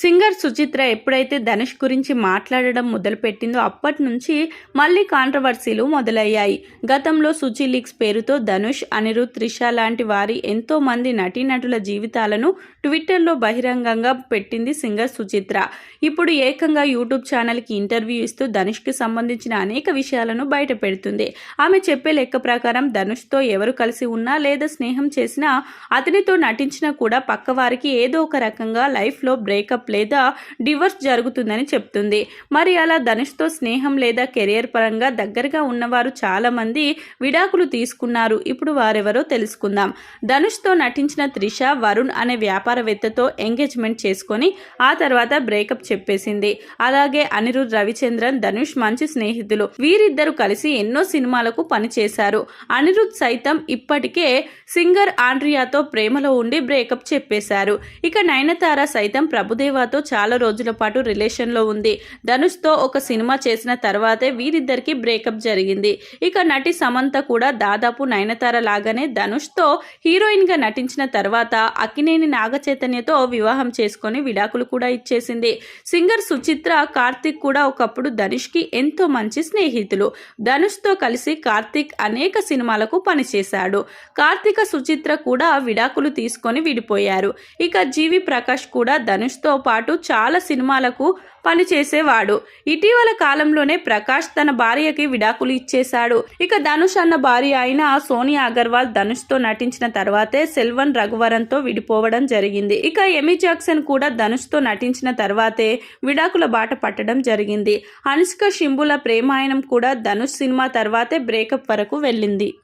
Singer Suchitra ఎప్పుడైతే ధనుష్ గురించి మాట్లాడడం మొదలుపెట్టిందో అప్పటి నుంచి మళ్ళీ కాంట్రవర్సీలు మొదలయ్యాయి. గతంలో సుచి లీక్స్ పేరుతో ధనుష్ అనిరుద్ త్రిష లాంటి వారి ఎంతో మంది నటీనటుల జీవితాలను ట్విట్టర్లో బహిరంగంగా పెట్టింది సింగర్ సుచిత్ర. ఇప్పుడు ఏకంగా యూట్యూబ్ ఛానల్కి ఇంటర్వ్యూ ఇస్తూ ధనుష్కి సంబంధించిన అనేక విషయాలను బయట పెడుతుంది. ఆమె చెప్పే లెక్క ప్రకారం ధనుష్తో ఎవరు కలిసి ఉన్నా లేదా స్నేహం చేసినా అతనితో నటించినా కూడా పక్కవారికి ఏదో ఒక రకంగా లైఫ్లో బ్రేకప్ లేదా డివోర్స్ జరుగుతుందని చెప్తుంది. మరి అలా ధనుష్తో స్నేహం లేదా కెరియర్ పరంగా దగ్గరగా ఉన్నవారు చాలామంది విడాకులు తీసుకున్నారు. ఇప్పుడు వారెవరో తెలుసుకుందాం. ధనుష్తో నటించిన త్రిష వరుణ్ అనే వ్యాపారవేత్తతో ఎంగేజ్మెంట్ చేసుకొని ఆ తర్వాత బ్రేకప్ చెప్పేసింది. అలాగే అనిరుద్ రవిచంద్రన్ ధనుష్ మంచి స్నేహితులు. వీరిద్దరు కలిసి ఎన్నో సినిమాలకు పనిచేశారు. అనిరుద్ సైతం ఇప్పటికే సింగర్ ఆండ్రియాతో ప్రేమలో ఉండి బ్రేకప్ చెప్పేశారు. ఇక నయనతార సైతం దేవాతో చాలా రోజుల పాటు రిలేషన్లో ఉంది. ధనుష్తో ఒక సినిమా చేసిన తర్వాతే వీరిద్దరికి బ్రేకప్ జరిగింది. ఇక నటి సమంత కూడా దాదాపు నయనతార లాగానే ధనుష్తో హీరోయిన్గా నటించిన తర్వాత అక్కినేని నాగచైతన్యతో వివాహం చేసుకొని విడాకులు కూడా ఇచ్చేసింది. సింగర్ సుచిత్ర కార్తిక్ కూడా ఒకప్పుడు ధనుష్కి ఎంతో మంచి స్నేహితులు. ధనుష్తో కలిసి కార్తిక్ అనేక సినిమాలకు పనిచేశాడు. కార్తీక సుచిత్ర కూడా విడాకులు తీసుకొని విడిపోయారు. ఇక జీవి ప్రకాష్ కూడా ధనుష్తో పాటు చాలా సినిమాలకు పనిచేసేవాడు. ఇటీవల కాలంలోనే ప్రకాష్ తన భార్యకి విడాకులు ఇచ్చేశాడు. ఇక ధనుష్ అన్న భార్య అయిన సోనియా అగర్వాల్ ధనుష్తో నటించిన తర్వాతే సెల్వన్ రఘువరన్తో విడిపోవడం జరిగింది. ఇక ఎమీ జాక్సన్ కూడా ధనుష్తో నటించిన తర్వాతే విడాకుల బాట పట్టడం జరిగింది. అనుష్క షింబుల ప్రేమాయణం కూడా ధనుష్ సినిమా తర్వాతే బ్రేకప్ వరకు వెళ్ళింది.